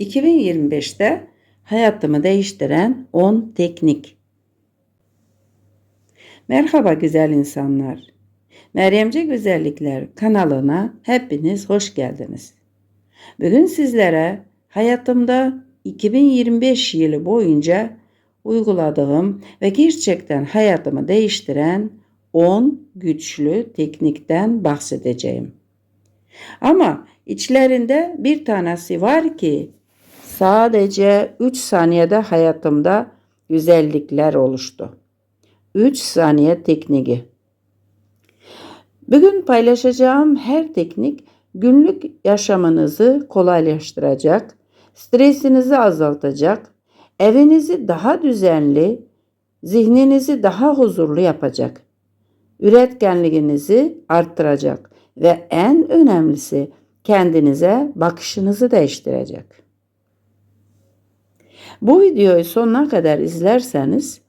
2025'te hayatımı değiştiren 10 teknik. Merhaba güzel insanlar. Meryemce Güzellikler kanalına hepiniz hoş geldiniz. Bugün sizlere hayatımda 2025 yılı boyunca uyguladığım ve gerçekten hayatımı değiştiren 10 güçlü teknikten bahsedeceğim. Ama içlerinde bir tanesi var ki sadece 3 saniyede hayatımda güzellikler oluştu. 3 saniye tekniği. Bugün paylaşacağım her teknik günlük yaşamınızı kolaylaştıracak, stresinizi azaltacak, evinizi daha düzenli, zihninizi daha huzurlu yapacak, üretkenliğinizi arttıracak ve en önemlisi kendinize bakışınızı değiştirecek. Bu videoyu sonuna kadar izlerseniz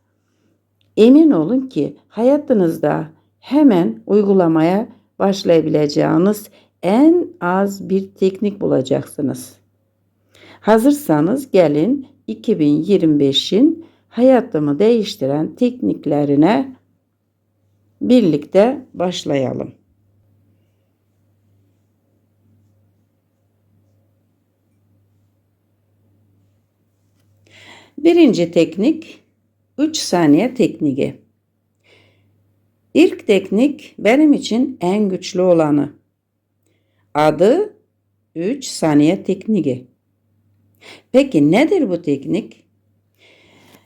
emin olun ki hayatınızda hemen uygulamaya başlayabileceğiniz en az bir teknik bulacaksınız. Hazırsanız gelin 2025'in hayatımı değiştiren tekniklerine birlikte başlayalım. Birinci teknik 3 saniye tekniği. İlk teknik benim için en güçlü olanı. Adı 3 saniye tekniği. Peki nedir bu teknik?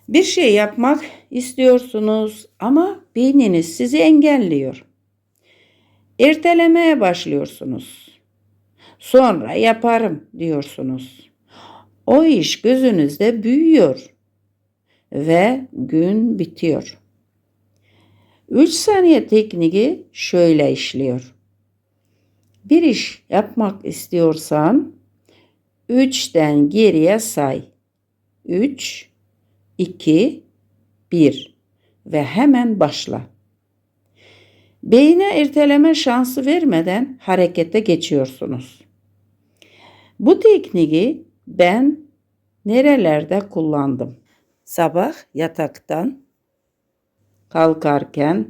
Bir şey yapmak istiyorsunuz ama beyniniz sizi engelliyor. Ertelemeye başlıyorsunuz. Sonra yaparım diyorsunuz. O iş gözünüzde büyüyor ve gün bitiyor. 3 saniye tekniği şöyle işliyor. Bir iş yapmak istiyorsan 3'ten geriye say. 3 2 1 ve hemen başla. Beyine erteleme şansı vermeden harekete geçiyorsunuz. Bu tekniği ben nerelerde kullandım? Sabah yataktan kalkarken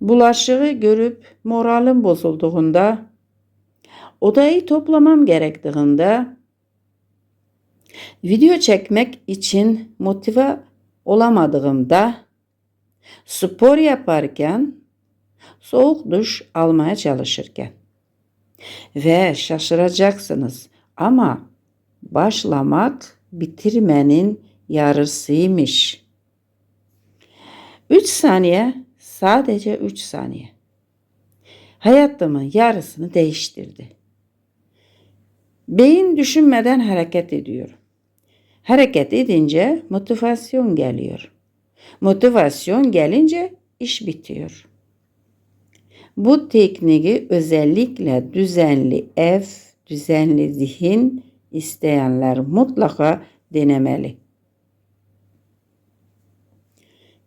bulaşığı görüp moralim bozulduğunda odayı toplamam gerektiğinde video çekmek için motive olamadığımda spor yaparken soğuk duş almaya çalışırken ve şaşıracaksınız ama başlamak bitirmenin yarısıymış. 3 saniye sadece 3 saniye. Hayatımın yarısını değiştirdi. Beyin düşünmeden hareket ediyor. Hareket edince motivasyon geliyor. Motivasyon gelince iş bitiyor. Bu tekniği özellikle düzenli ev, düzenli zihin isteyenler mutlaka denemeli.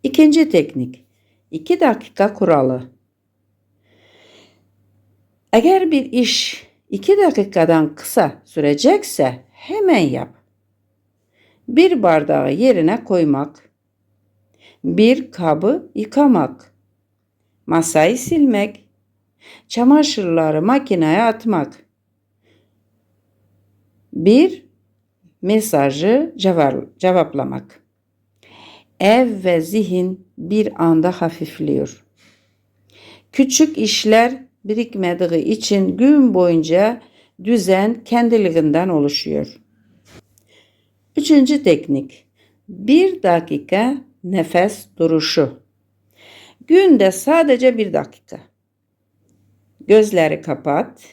İkinci teknik 2 dakika kuralı. Eğer bir iş 2 dakikadan kısa sürecekse hemen yap. Bir bardağı yerine koymak, bir kabı yıkamak, masayı silmek, çamaşırları makineye atmak. Bir mesajı cevaplamak. Ev ve zihin bir anda hafifliyor. Küçük işler birikmediği için gün boyunca düzen kendiliğinden oluşuyor. Üçüncü teknik. Bir dakika nefes duruşu. Günde sadece bir dakika. Gözleri kapat.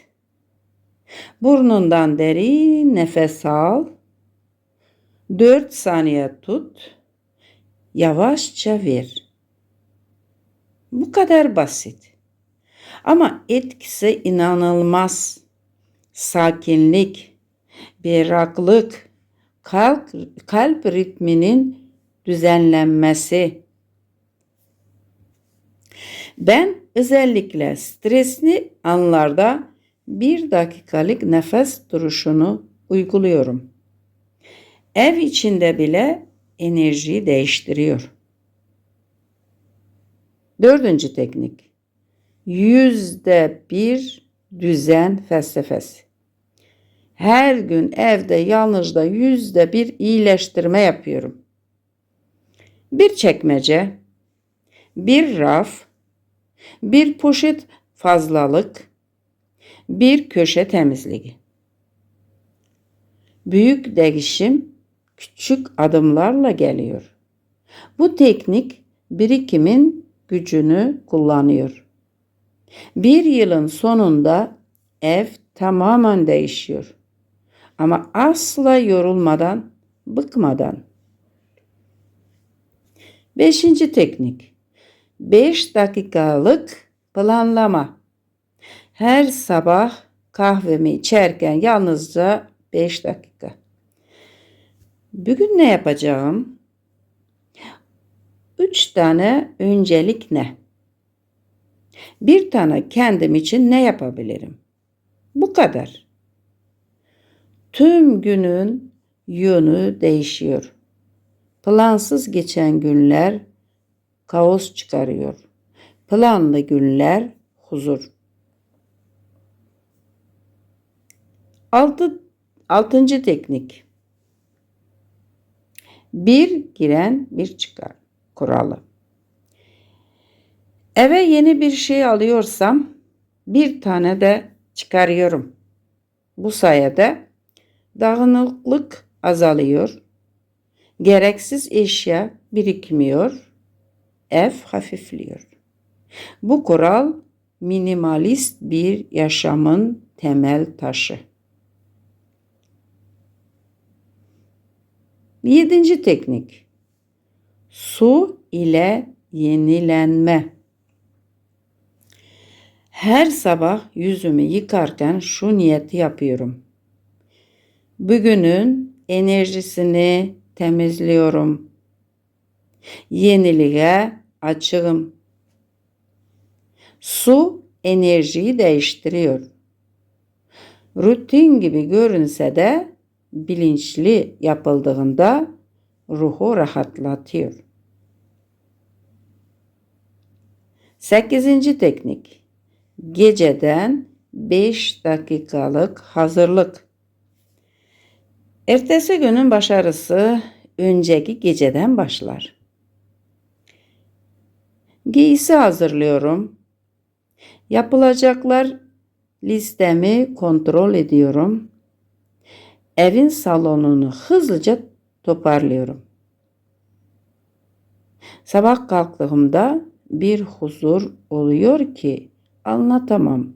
Burnundan derin nefes al. 4 saniye tut. Yavaşça ver. Bu kadar basit. Ama etkisi inanılmaz. Sakinlik, berraklık, kalp, kalp ritminin düzenlenmesi. Ben özellikle stresli anlarda bir dakikalık nefes duruşunu uyguluyorum. Ev içinde bile enerjiyi değiştiriyor. Dördüncü teknik. Yüzde bir düzen felsefesi. Her gün evde yalnızca yüzde bir iyileştirme yapıyorum. Bir çekmece, bir raf, bir poşet fazlalık, bir köşe temizliği. Büyük değişim küçük adımlarla geliyor. Bu teknik birikimin gücünü kullanıyor. Bir yılın sonunda ev tamamen değişiyor. Ama asla yorulmadan, bıkmadan. Beşinci teknik. Beş dakikalık planlama. Her sabah kahvemi içerken yalnızca 5 dakika. Bugün ne yapacağım? 3 tane öncelik ne? Bir tane kendim için ne yapabilirim? Bu kadar. Tüm günün yönü değişiyor. Plansız geçen günler kaos çıkarıyor. Planlı günler huzur. Altı, altıncı teknik. Bir giren bir çıkar kuralı. Eve yeni bir şey alıyorsam bir tane de çıkarıyorum. Bu sayede dağınıklık azalıyor. Gereksiz eşya birikmiyor. Ev hafifliyor. Bu kural minimalist bir yaşamın temel taşı. Yedinci teknik. Su ile yenilenme. Her sabah yüzümü yıkarken şu niyeti yapıyorum. Bugünün enerjisini temizliyorum. Yeniliğe açığım. Su enerjiyi değiştiriyor. Rutin gibi görünse de bilinçli yapıldığında ruhu rahatlatıyor. Sekizinci teknik. Geceden 5 dakikalık hazırlık. Ertesi günün başarısı önceki geceden başlar. Giysi hazırlıyorum. Yapılacaklar listemi kontrol ediyorum. Evin salonunu hızlıca toparlıyorum. Sabah kalktığımda bir huzur oluyor ki anlatamam.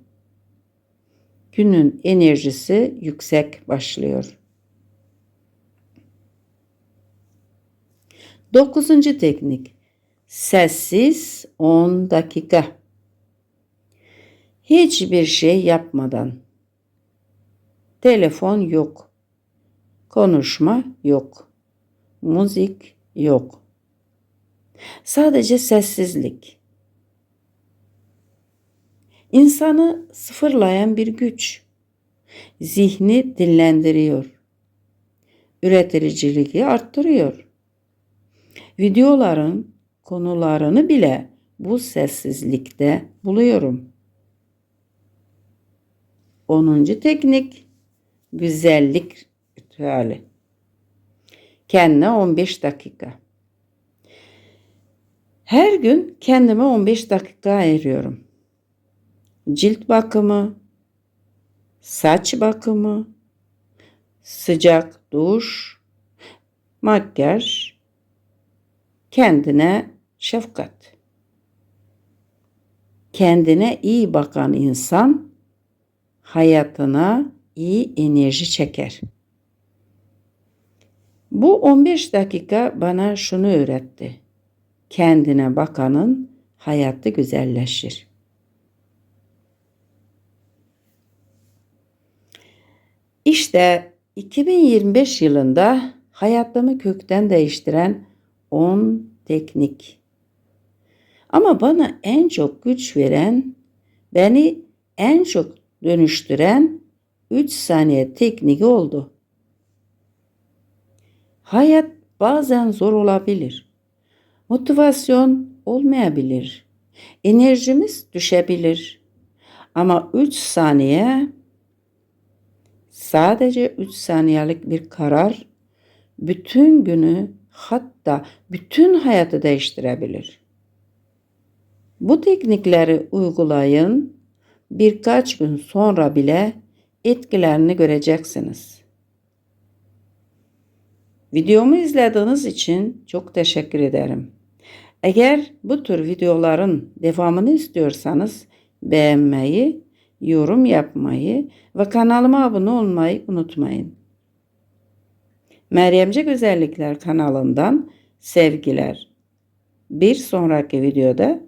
Günün enerjisi yüksek başlıyor. Dokuzuncu teknik. Sessiz 10 dakika. Hiçbir şey yapmadan. Telefon yok. Konuşma yok. Müzik yok. Sadece sessizlik. İnsanı sıfırlayan bir güç. Zihni dinlendiriyor. Üreticiliği arttırıyor. Videoların konularını bile bu sessizlikte buluyorum. 10. teknik güzellik ritüeli. Kendine 15 dakika. Her gün kendime 15 dakika ayırıyorum. Cilt bakımı, saç bakımı, sıcak duş, makyaj, kendine şefkat. Kendine iyi bakan insan hayatına iyi enerji çeker. Bu 15 dakika bana şunu öğretti. Kendine bakanın hayatı güzelleşir. İşte 2025 yılında hayatımı kökten değiştiren 10 teknik. Ama bana en çok güç veren, beni en çok dönüştüren 3 saniye tekniği oldu. Hayat bazen zor olabilir. Motivasyon olmayabilir. Enerjimiz düşebilir. Ama 3 saniye sadece 3 saniyelik bir karar bütün günü hatta bütün hayatı değiştirebilir. Bu teknikleri uygulayın. Birkaç gün sonra bile etkilerini göreceksiniz. Videomu izlediğiniz için çok teşekkür ederim. Eğer bu tür videoların devamını istiyorsanız beğenmeyi, yorum yapmayı ve kanalıma abone olmayı unutmayın. Meryemce Güzellikler kanalından sevgiler. Bir sonraki videoda